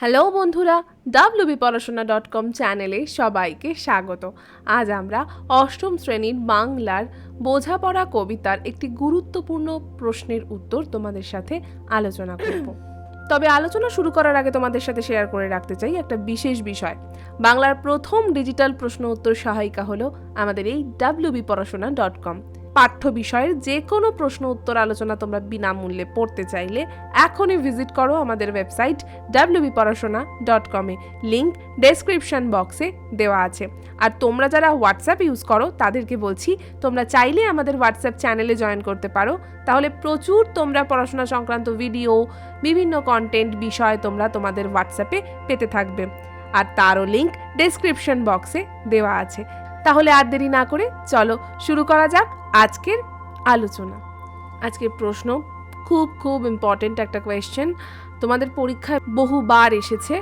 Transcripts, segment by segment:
Hello বন্ধুরা WB পড়াশোনা dot com চ্যানেলে সবাইকে স্বাগত। আজ আমরা অষ্টম শ্রেণির বাংলার বোঝাপড়া কবিতার একটি গুরুত্বপূর্ণ প্রশ্নের উত্তর তোমাদের সাথে আলোচনা করব। তবে আলোচনা শুরু করার আগে তোমাদের সাথে শেয়ার করে রাখতে চাই একটা বিশেষ বিষয়। বাংলার প্রথম ডিজিটাল প্রশ্ন উত্তর সহায়িকা হলো আমাদের এই ডাব্লিউবি পড়াশোনা ডট কম। পাঠ্য বিষয়ের যে কোনো প্রশ্ন উত্তর আলোচনা তোমরা বিনামূল্যে পড়তে চাইলে এখনই ভিজিট করো আমাদের ওয়েবসাইট ডাব্লিউবি পড়াশোনা ডট কমে লিঙ্ক ডেসক্রিপশন বক্সে দেওয়া আছে। আর তোমরা যারা হোয়াটসঅ্যাপ ইউজ করো, তাদেরকে বলছি, তোমরা চাইলে আমাদের হোয়াটসঅ্যাপ চ্যানেলে জয়েন করতে পারো। তাহলে প্রচুর তোমরা পড়াশোনা সংক্রান্ত ভিডিও বিভিন্ন কন্টেন্ট বিষয় তোমরা তোমাদের হোয়াটসঅ্যাপে পেতে থাকবে। আর তারও লিঙ্ক ডেসক্রিপশন বক্সে দেওয়া আছে। তাহলে আর দেরি না করে চলো শুরু করা যাক। আজকের আলোচনা। আজকের প্রশ্ন, খুব খুব ইম্পর্টেন্ট একটা কোয়েশ্চেন তোমাদের পরীক্ষায় বহুবার এসেছে।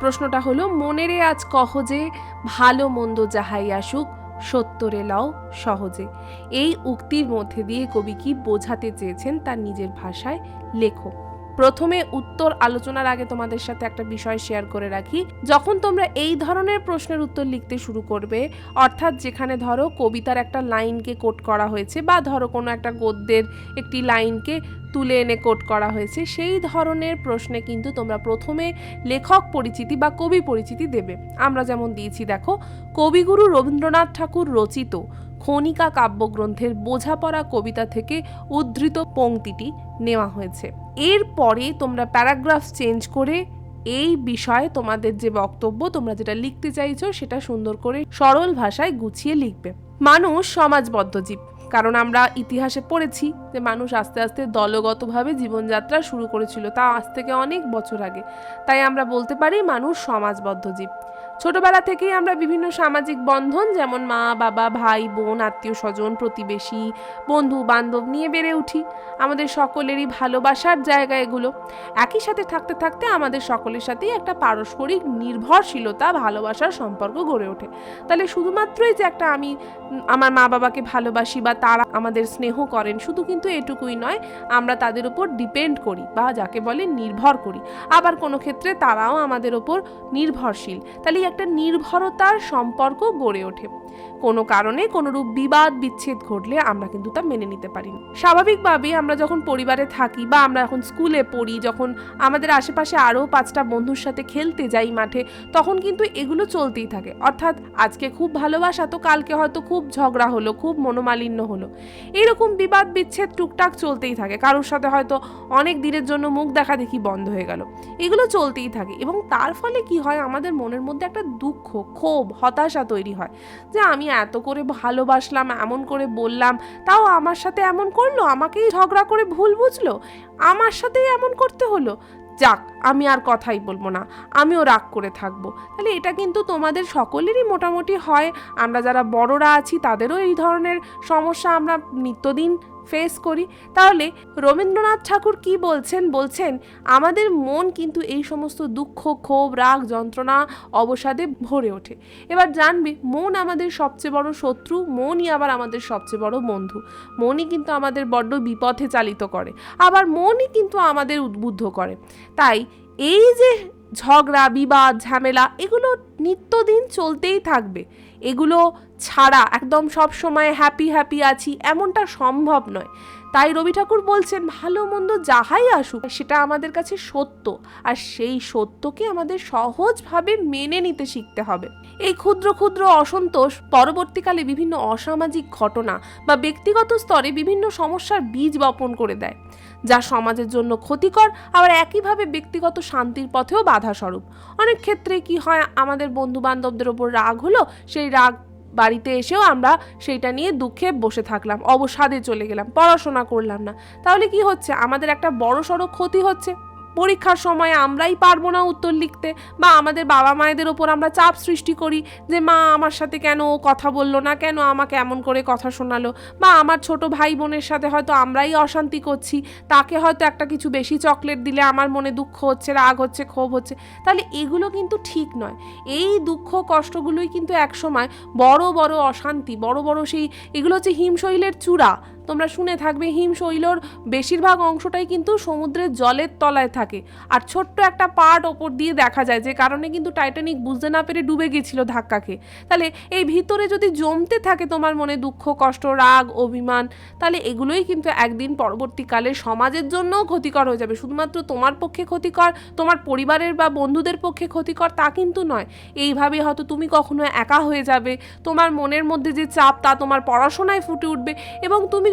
প্রশ্নটা হলো, মনেরে আজ কহ যে ভালো মন্দ যাহাই আসুক সত্তরে লাও সহজে। এই উক্তির মধ্যে দিয়ে কবি কি বোঝাতে চেয়েছেন তার নিজের ভাষায় লেখো। প্রথমে উত্তর আলোচনার আগে তোমাদের সাথে একটা বিষয় শেয়ার করে রাখি। যখন তোমরা এই ধরনের প্রশ্নের উত্তর লিখতে শুরু করবে, অর্থাৎ যেখানে ধরো কবিতার একটা লাইনকে কোট করা হয়েছে বা ধরো কোনো একটা গদ্যের একটি লাইনকে তুলে এনে কোট করা হয়েছে, সেই ধরনের প্রশ্নে কিন্তু তোমরা প্রথমে লেখক পরিচিতি বা কবি পরিচিতি দেবে। আমরা যেমন দিয়েছি, দেখো, কবিগুরু রবীন্দ্রনাথ ঠাকুর রচিত খনিকা কাব্যগ্রন্থের বোঝাপড়া কবিতা থেকে উদ্ধৃত পংক্তিটি নেওয়া হয়েছে। এরপরে তোমরা প্যারাগ্রাফ চেঞ্জ করে এই বিষয়ে তোমাদের যে বক্তব্য তোমরা যেটা লিখতে চাইছো সেটা সুন্দর করে সরল ভাষায় গুছিয়ে লিখবে। মানুষ সমাজবদ্ধ জীব, কারণ আমরা ইতিহাসে পড়েছি যে মানুষ আস্তে আস্তে দলগতভাবে জীবনযাত্রা শুরু করেছিল তা আজ থেকে অনেক বছর আগে। তাই আমরা বলতে পারি মানুষ সমাজবদ্ধ জীব। ছোটবেলা থেকেই আমরা বিভিন্ন সামাজিক বন্ধন, যেমন মা, বাবা, ভাই, বোন, আত্মীয় স্বজন, প্রতিবেশী, বন্ধু, বান্ধব নিয়ে বেড়ে উঠি। আমাদের সকলেরই ভালোবাসার জায়গা এগুলো। একই সাথে থাকতে থাকতে আমাদের সকলের সাথেই একটা পারস্পরিক নির্ভরশীলতা, ভালোবাসার সম্পর্ক গড়ে ওঠে। তাহলে শুধুমাত্রই যে একটা আমি আমার মা বাবাকে ভালোবাসি বা তারা আমাদের স্নেহ করেন, শুধু কিন্তু এটুকুই নয়, আমরা তাদের উপর ডিপেন্ড করি বা যাকে বলে নির্ভর করি। আবার কোনো ক্ষেত্রে তারাও আমাদের ওপর নির্ভরশীল। তাহলে একটা নির্ভরতার সম্পর্ক গড়ে ওঠে। কোনো কারণে কোনোরূপ বিবাদ, বিচ্ছেদ ঘটলে আমরা কিন্তু তা মেনে নিতে পারি না। স্বাভাবিকভাবেই আমরা যখন পরিবারে থাকি বা আমরা এখন স্কুলে পড়ি, যখন আমাদের আশেপাশে আরও পাঁচটা বন্ধুর সাথে খেলতে যাই মাঠে, তখন কিন্তু এগুলো চলতেই থাকে। অর্থাৎ আজকে খুব ভালোবাসা, তো কালকে হয়তো খুব ঝগড়া হলো, খুব মনোমালিন্য হলো। এইরকম বিবাদ, বিচ্ছেদ টুকটাক চলতেই থাকে। কারোর সাথে হয়তো অনেক দিনের জন্য মুখ দেখা দেখি বন্ধ হয়ে গেল। এগুলো চলতেই থাকে এবং তার ফলে কি হয়? আমাদের মনের মধ্যে একটা দুঃখ, ক্ষোভ, হতাশা তৈরি হয় যে আমি এত করে ভালোবাসলাম, এমন করে বললাম, তাও আমার সাথে এমন করল, আমাকেই ঝগড়া করে ভুল বুঝলো, আমার সাথেই এমন করতে হলো। যাক, আমি আর কথাই বলব না, আমিও রাগ করে থাকব। তাহলে এটা কিন্তু তোমাদের সকলেরই মোটামুটি হয়, আমরা যারা বড়রা আছি তাদেরও এই ধরনের সমস্যা আমরা নিত্যদিন ফেস করি, তাহলে রবীন্দ্রনাথ ঠাকুর কি বলছেন? বলছেন, আমাদের মন কিন্তু এই সমস্ত দুঃখ, ক্ষোভ, রাগ, যন্ত্রণা, অবসাদে ভরে ওঠে। এবার জানবি, মন আমাদের সবচেয়ে বড় শত্রু, মনই আবার আমাদের সবচেয়ে বড় বন্ধু। মনই কিন্তু আমাদের বড্ড বিপথে চালিত করে। আবার মনই কিন্তু আমাদের উদ্বুদ্ধ করে। তাই এই যে ঝগড়া, বিবাদ, ঝামেলা, এগুলো নিত্যদিন চলতেই থাকবে। এগুলো ছাড়া একদম সব সময় হ্যাপি হ্যাপি আছি, এমনটা সম্ভব নয়। তাই রবি ঠাকুর বলছেন, ভালো মন্দ যাহাই আসুক, সেটা আমাদের কাছে সত্য। আর সেই সত্যকে আমাদের সহজভাবে মেনে নিতে শিখতে হবে। এই ক্ষুদ্র ক্ষুদ্র অসন্তোষ, পরবর্তীকালে বিভিন্ন অসামাজিক ঘটনা বা ব্যক্তিগত স্তরে বিভিন্ন সমস্যার বীজ বপন করে দেয়, যা সমাজের জন্য ক্ষতিকর, আবার একইভাবে ব্যক্তিগত শান্তির পথেও বাধা স্বরূপ অনেক ক্ষেত্রে কি হয়, আমাদের বন্ধু বান্ধবদের ওপর রাগ হলো, সেই রাগ বাড়িতে এসেও আমরা সেইটা নিয়ে দুঃখে বসে থাকলাম, অবসাদে চলে গেলাম, পড়াশোনা করলাম না। তাহলে কি হচ্ছে? আমাদের একটা বড়সড় ক্ষতি হচ্ছে। পরীক্ষার সময় আমরাই পারব না উত্তর লিখতে বা আমাদের বাবা মায়েদের ওপর আমরা চাপ সৃষ্টি করি যে, মা, আমার সাথে কেন ও কথা বলল না? কেন আমাকে এমন করে কথা শোনালো? বা, আমার ছোট ভাই বোনের সাথে হয়তো আমরাই অশান্তি করছি। তাকে হয়তো একটা কিছু বেশি চকলেট দিলে আমার মনে দুঃখ হচ্ছে, রাগ হচ্ছে, ক্ষোভ হচ্ছে। তাহলে এগুলো কিন্তু ঠিক নয়। এই দুঃখ, কষ্টগুলোই কিন্তু একসময় বড় বড় অশান্তি, বড় বড় সেই, এগুলো হচ্ছে হিমশৈলের চূড়া। তোমরা শুনে থাকবে হিমশৈলর বেশিরভাগ অংশটাই কিন্তু সমুদ্রের জলের তলায় থাকে। আর ছোট্ট একটা পার্ট ওপর দিয়ে দেখা যায়, যে কারণে কিন্তু টাইটানিক বুঝতে না পেরে ডুবে গেছিল ধাক্কাকে। তাহলে এই ভিতরে যদি জমতে থাকে তোমার মনে দুঃখ, কষ্ট, রাগ, অভিমান, তাহলে এগুলোই কিন্তু একদিন পরবর্তীকালে সমাজের জন্যও ক্ষতিকর হয়ে যাবে। শুধুমাত্র তোমার পক্ষে ক্ষতিকর, তোমার পরিবারের বা বন্ধুদের পক্ষে ক্ষতিকর তা কিন্তু নয়। এইভাবে হয়তো তুমি কখনো একা হয়ে যাবে, তোমার মনের মধ্যে যে চাপ তা তোমার পড়াশোনায় ফুটে উঠবে এবং তুমি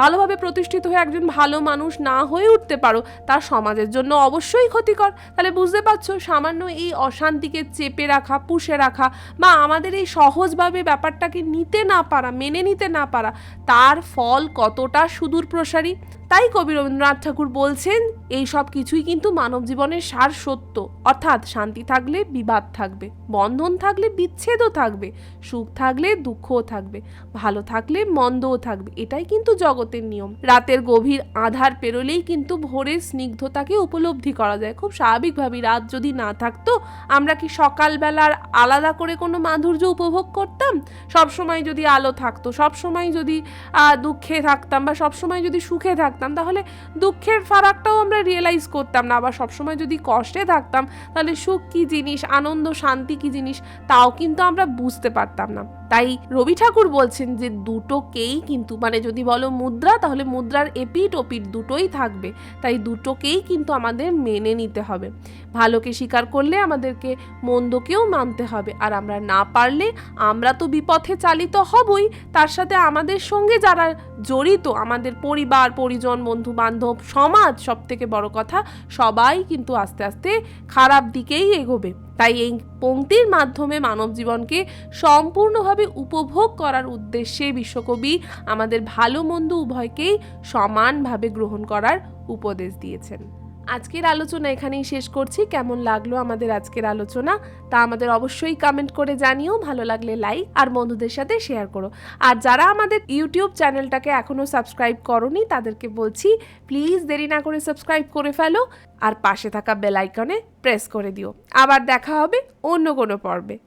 ভালোভাবে প্রতিষ্ঠিত হয়ে একজন ভালো মানুষ না হয়ে উঠতে পারো, তা সমাজের জন্য অবশ্যই ক্ষতিকর। তাহলে বুঝতে পারছ, সামান্য এই অশান্তিকে চেপে রাখা, পুষে রাখা বা আমাদের এই সহজভাবে ব্যাপারটাকে নিতে না পারা, মেনে নিতে না পারা, তার ফল কতটা সুদূর প্রসারী? তাই কবি রবীন্দ্রনাথ ঠাকুর বলছেন, এই সব কিছুই কিন্তু মানব জীবনের সার সত্য। অর্থাৎ শান্তি থাকলে বিবাদ থাকবে, বন্ধন থাকলে বিচ্ছেদও থাকবে, সুখ থাকলে দুঃখও থাকবে, ভালো থাকলে মন্দও থাকবে, এটাই কিন্তু জগতের নিয়ম। রাতের গভীর আধার পেরোলেই কিন্তু ভোরের স্নিগ্ধতাকে উপলব্ধি করা যায়। খুব স্বাভাবিকভাবেই রাত যদি না থাকতো, আমরা কি সকালবেলার আলাদা করে কোনো মাধুর্য উপভোগ করতাম? সব সময় যদি আলো থাকতো সব সময় যদি দুঃখে থাকতাম বা সব সময় যদি সুখে থাকতাম, তাহলে দুঃখের ফারাকটাও আমরা রিয়েলাইজ করতাম না। আবার সবসময় যদি কষ্টে থাকতাম, তাহলে সুখ কী জিনিস, আনন্দ, শান্তি কী জিনিস, তাও কিন্তু আমরা বুঝতে পারতাম না। তাই রবি ঠাকুর বলছেন যে দুটোকেই কিন্তু মানে যদি বলো মুদ্রা, তাহলে মুদ্রার এপিট ওপিট দুটোই থাকবে। তাই দুটোকেই কিন্তু আমাদের মেনে নিতে হবে। ভালোকে স্বীকার করলে আমাদেরকে মন্দকেও মানতে হবে। আর আমরা না পারলে আমরা তো বিপথে চালিত হবই। তার সাথে আমাদের সঙ্গে যারা জড়িত, আমাদের পরিবার, পরিজন বন্ধু বান্ধব সমাজ সব থেকে বড় কথা, সবাই কিন্তু আস্তে আস্তে খারাপ দিকেই এগোবে। তাই এই পংক্তির মাধ্যমে মানব জীবনকে সম্পূর্ণভাবে উপভোগ করার উদ্দেশ্যে বিশ্বকবি আমাদের ভালো মন্দ উভয়কেই সমানভাবে গ্রহণ করার উপদেশ দিয়েছেন। আজকের আলোচনা এখানেই শেষ করছি। কেমন লাগল আমাদের আজকের আলোচনা? তা আমাদের অবশ্যই কমেন্ট করে জানিও। ভালো লাগলে লাইক আর বন্ধুদের সাথে শেয়ার করো। আর যারা আমাদের ইউটিউব চ্যানেলটাকে এখনও সাবস্ক্রাইব করনি, তাদেরকে বলছি প্লিজ দেরি না করে সাবস্ক্রাইব করে ফেলো। আর পাশে থাকা বেল আইকনে প্রেস করে দিও। আবার দেখা হবে অন্য কোনো পর্বে।